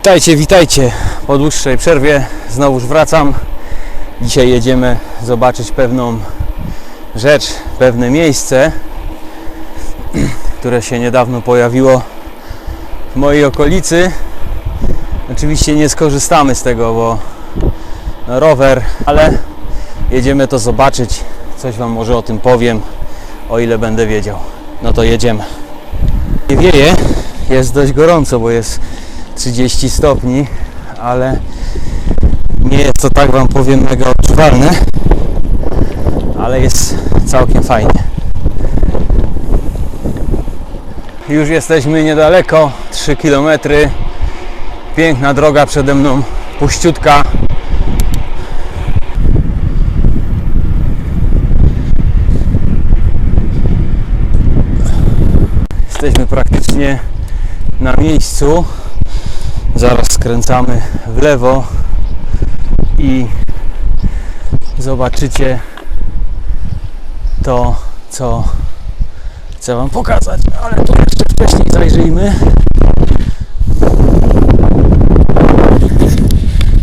Witajcie, witajcie. Po dłuższej przerwie znowuż wracam. Dzisiaj jedziemy zobaczyć pewną rzecz, pewne miejsce, które się niedawno pojawiło w mojej okolicy. Oczywiście nie skorzystamy z tego, bo no, rower, ale jedziemy to zobaczyć. Coś Wam może o tym powiem, o ile będę wiedział. No to jedziemy. Nie wieje, jest dość gorąco, bo jest 30 stopni, ale nie jest to tak Wam powiem mega odczuwalne, ale jest całkiem fajnie. Już jesteśmy niedaleko, 3 km. Piękna droga przede mną, puściutka. Jesteśmy praktycznie na miejscu. Zaraz skręcamy w lewo i zobaczycie to, co chcę Wam pokazać. Ale tu jeszcze wcześniej zajrzyjmy.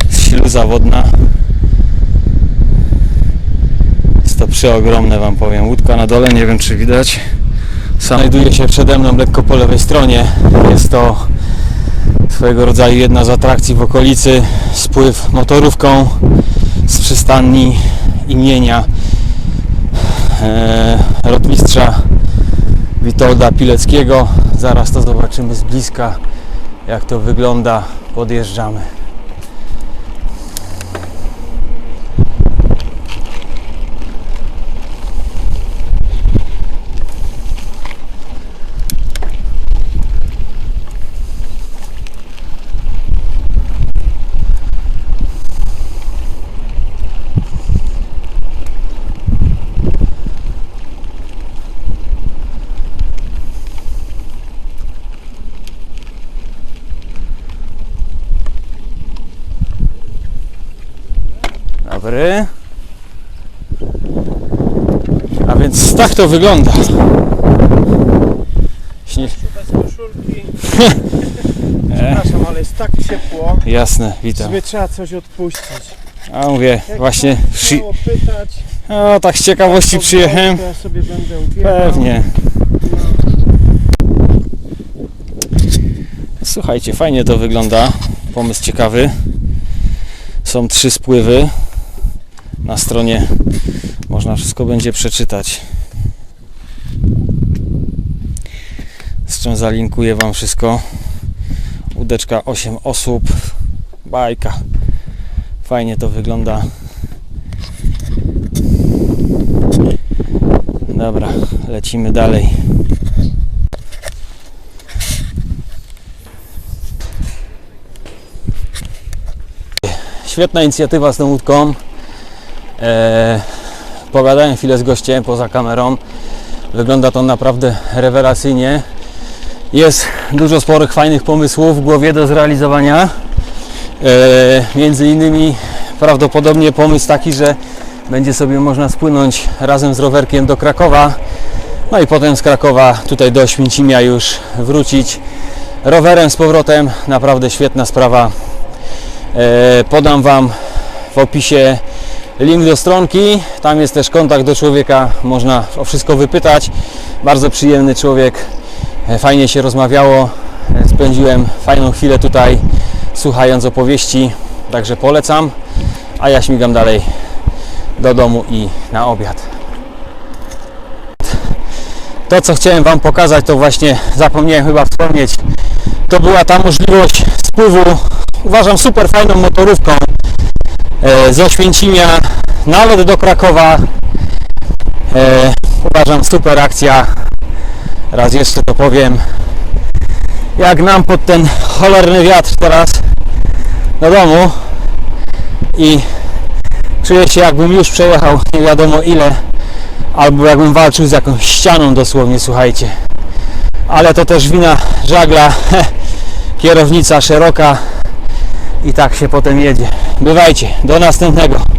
Śluza wodna. Jest to przeogromne Wam powiem. Łódka na dole, nie wiem czy widać. Znajduje się przede mną lekko po lewej stronie. Jest to swojego rodzaju jedna z atrakcji w okolicy. Spływ motorówką z przystani imienia e, rotmistrza Witolda Pileckiego. Zaraz to zobaczymy z bliska, jak to wygląda. Podjeżdżamy. A więc tak to wygląda. Śnie... bez koszulki. Przepraszam, ale jest tak ciepło, Jasne, witam. sobie trzeba coś odpuścić. A mówię, Jak właśnie. miało pytać, O, tak z ciekawości przyjechałem. ja sobie będę ubierał. Pewnie. Słuchajcie, fajnie to wygląda. Pomysł ciekawy. Są trzy spływy. Na stronie można wszystko będzie przeczytać. Z czym zalinkuję Wam wszystko. Łódeczka 8 osób. Bajka. Fajnie to wygląda. Dobra, lecimy dalej. Świetna inicjatywa z tą łódką. Eee, pogadałem chwilę z gościem poza kamerą. Wygląda to naprawdę rewelacyjnie. Jest dużo sporych, fajnych pomysłów w głowie do zrealizowania. Eee, między innymi prawdopodobnie pomysł taki, że będzie sobie można spłynąć razem z rowerkiem do Krakowa. No i potem z Krakowa tutaj do Święcimia już wrócić rowerem z powrotem. Naprawdę świetna sprawa. E, podam Wam w opisie link do stronki. Tam jest też kontakt do człowieka. Można o wszystko wypytać. Bardzo przyjemny człowiek. E, Fajnie się rozmawiało. E, Spędziłem fajną chwilę tutaj słuchając opowieści. Także polecam. A ja śmigam dalej do domu i na obiad. To, co chciałem Wam pokazać, to właśnie zapomniałem chyba wspomnieć. To była ta możliwość spływu, uważam, super fajną motorówką z Oświęcimia nawet do Krakowa. E, uważam, super akcja. Raz jeszcze to powiem. Jak nam pod ten cholerny wiatr teraz do domu i Czuję się jakbym już przejechał nie wiadomo ile, albo jakbym walczył z jakąś ścianą dosłownie, słuchajcie. Ale to też wina żagla, kierownica szeroka i tak się potem jedzie. Bywajcie, do następnego.